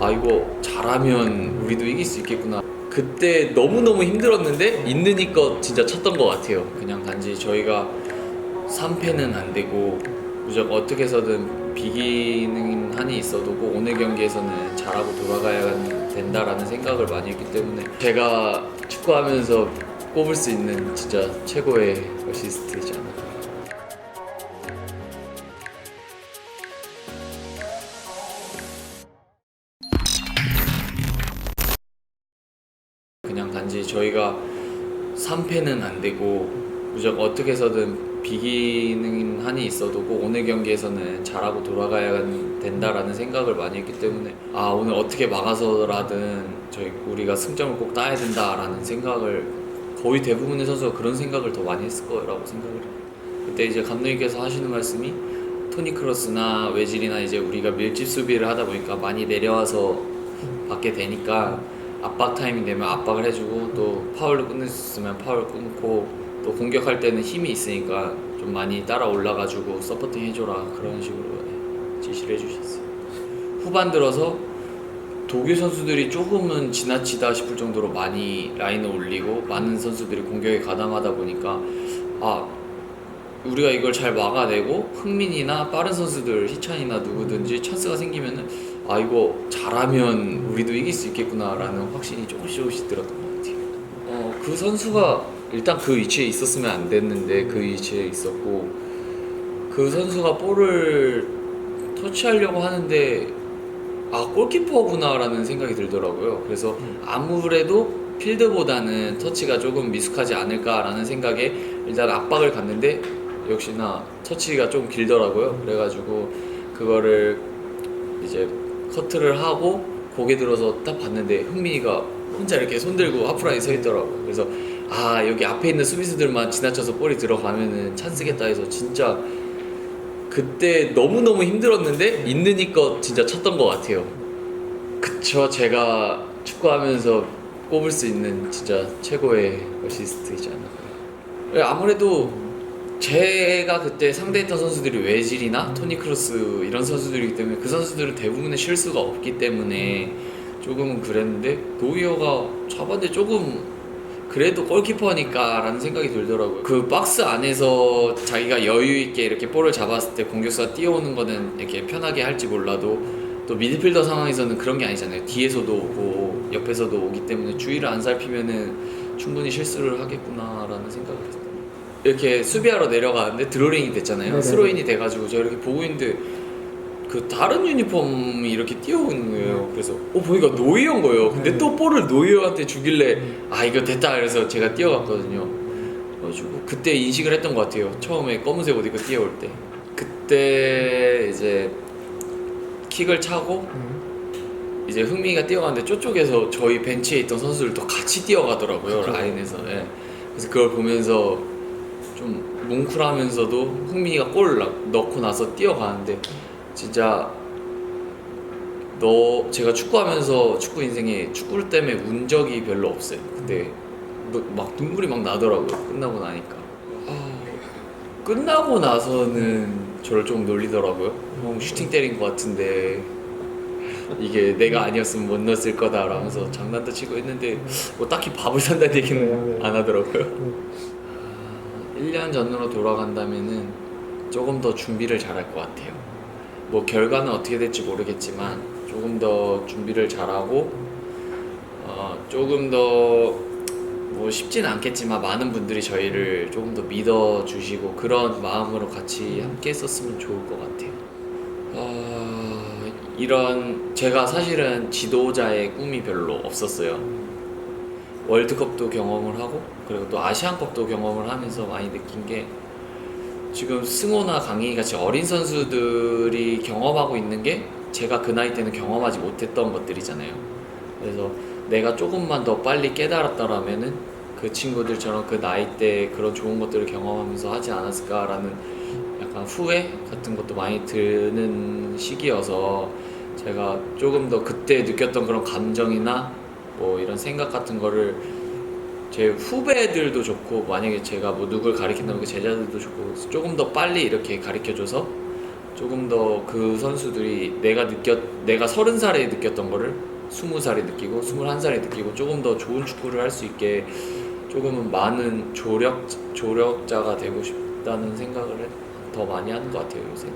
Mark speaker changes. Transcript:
Speaker 1: 아 이거 잘하면 우리도 이길 수 있겠구나. 그때 너무 너무 힘들었는데 있는 이껏 진짜 쳤던 것 같아요. 그냥 단지 저희가 3패는 안 되고 무조건 어떻게 해서든 비기는 한이 있어도 꼭 오늘 경기에서는 잘하고 돌아가야 된다라는 생각을 많이 했기 때문에 제가 축구하면서 꼽을 수 있는 진짜 최고의 어시스트이지 않을까. 그냥 단지 저희가 3패는 안 되고 무조건 어떻게 해서든 비기는 한이 있어도 꼭 오늘 경기에서는 잘하고 돌아가야 된다라는 생각을 많이 했기 때문에 아 오늘 어떻게 막아서라든 저희 우리가 승점을 꼭 따야 된다라는 생각을 거의 대부분의 선수가 그런 생각을 더 많이 했을 거라고 생각을 해요. 그때 이제 감독님께서 하시는 말씀이 토니 크로스나 외질이나 이제 우리가 밀집 수비를 하다 보니까 많이 내려와서 받게 되니까 압박 타이밍 되면 압박을 해주고 또 파울로 끝낼 수 있으면 파울 끊고 또 공격할 때는 힘이 있으니까 좀 많이 따라 올라가지고 서포팅 해줘라 그런 식으로 네, 지시를 해주셨어요. 후반 들어서 독일 선수들이 조금은 지나치다 싶을 정도로 많이 라인을 올리고 많은 선수들이 공격에 가담하다 보니까 아 우리가 이걸 잘 막아내고 흥민이나 빠른 선수들 희찬이나 누구든지 찬스가 생기면은 아 이거 잘하면 우리도 이길 수 있겠구나라는 확신이 조금씩 조금씩 들었던 것 같아요. 어 그 선수가 일단 그 위치에 있었으면 안 됐는데 그 위치에 있었고 그 선수가 볼을 터치하려고 하는데 아 골키퍼구나라는 생각이 들더라고요. 그래서 아무래도 필드보다는 터치가 조금 미숙하지 않을까라는 생각에 일단 압박을 갔는데 역시나 터치가 좀 길더라고요. 그래가지고 그거를 이제 커트를 하고 고개 들어서 딱 봤는데 흥민이가 혼자 이렇게 손들고 하프라인 서 있더라고요. 그래서 아 여기 앞에 있는 수비수들만 지나쳐서 볼이 들어가면은 찬스겠다 해서 진짜 그때 너무 너무 힘들었는데 있는 이껏 진짜 쳤던 것 같아요. 그쵸 제가 축구하면서 꼽을 수 있는 진짜 최고의 어시스트이지 않을까. 아무래도 제가 그때 상대했던 선수들이 외질이나 토니 크로스 이런 선수들이기 때문에 그 선수들은 대부분의 실수가 없기 때문에 조금은 그랬는데 노이어가 잡았는데 조금 그래도 골키퍼니까 라는 생각이 들더라고요. 그 박스 안에서 자기가 여유 있게 이렇게 볼을 잡았을 때 공격수가 뛰어오는 거는 이렇게 편하게 할지 몰라도 또 미드필더 상황에서는 그런 게 아니잖아요. 뒤에서도 오고 옆에서도 오기 때문에 주의를 안 살피면은 충분히 실수를 하겠구나라는 생각을 했어요. 이렇게 수비하러 내려가는데 드로링이 됐잖아요.
Speaker 2: 네네.
Speaker 1: 스로인이 돼가지고 제가 이렇게 보고 있는데 그 다른 유니폼이 이렇게 뛰어오는 거예요. 그래서 어 보니까 노이어인 거예요. 근데
Speaker 2: 네.
Speaker 1: 또 볼을 노이어한테 주길래 아 이거 됐다 그래서 제가 뛰어갔거든요. 그래가지고 그때 인식을 했던 것 같아요. 처음에 검은색 옷 입고 뛰어올 때. 그때 이제 킥을 차고
Speaker 2: 음.
Speaker 1: 이제 흥민이가 뛰어가는데 저쪽에서 저희 벤치에 있던 선수들도 같이 뛰어가더라고요
Speaker 2: 그쵸.
Speaker 1: 라인에서 예. 그래서 그걸 보면서 좀 뭉클하면서도 흥민이가 골을 넣- 넣고 나서 뛰어가는데 진짜 너 제가 축구하면서 축구 인생에 축구 때문에 운 적이 별로 없어요 근데 너- 막 눈물이 막 나더라고요 끝나고 나니까 아, 끝나고 나서는 저를 좀 놀리더라고요 형 슈팅 때린 것 같은데 이게 내가 아니었으면 못 넣었을 거다라면서 장난도 치고 했는데 뭐 딱히 밥을 산다는 얘기는
Speaker 2: 네, 네.
Speaker 1: 안 하더라고요.
Speaker 2: 네.
Speaker 1: 1년 전으로 돌아간다면은 조금 더 준비를 잘할 것 같아요. 뭐 결과는 어떻게 될지 모르겠지만 조금 더 준비를 잘하고 어, 조금 더 뭐 쉽진 않겠지만 많은 분들이 저희를 조금 더 믿어 주시고 그런 마음으로 같이 함께 했었으면 좋을 것 같아요. 어, 이런 제가 사실은 지도자의 꿈이 별로 없었어요. 월드컵도 경험을 하고 그리고 또 아시안컵도 경험을 하면서 많이 느낀 게 지금 승호나 강희 같이 어린 선수들이 경험하고 있는 게 제가 그 나이 때는 경험하지 못했던 것들이잖아요. 그래서 내가 조금만 더 빨리 깨달았더라면은 그 친구들처럼 그 나이 때 그런 좋은 것들을 경험하면서 하지 않았을까라는 약간 후회 같은 것도 많이 드는 시기여서 제가 조금 더 그때 느꼈던 그런 감정이나 뭐 이런 생각 같은 거를 제 후배들도 좋고 만약에 제가 뭐 누굴 가르친다면 그 제자들도 좋고 조금 더 빨리 이렇게 가르쳐줘서 조금 더 그 선수들이 내가 느꼈 내가 서른 살에 느꼈던 거를 스무 살에 느끼고 스물한 살에 느끼고 조금 더 좋은 축구를 할 수 있게 조금은 많은 조력 조력자가 되고 싶다는 생각을 해- 더 많이 하는 것 같아요 요새.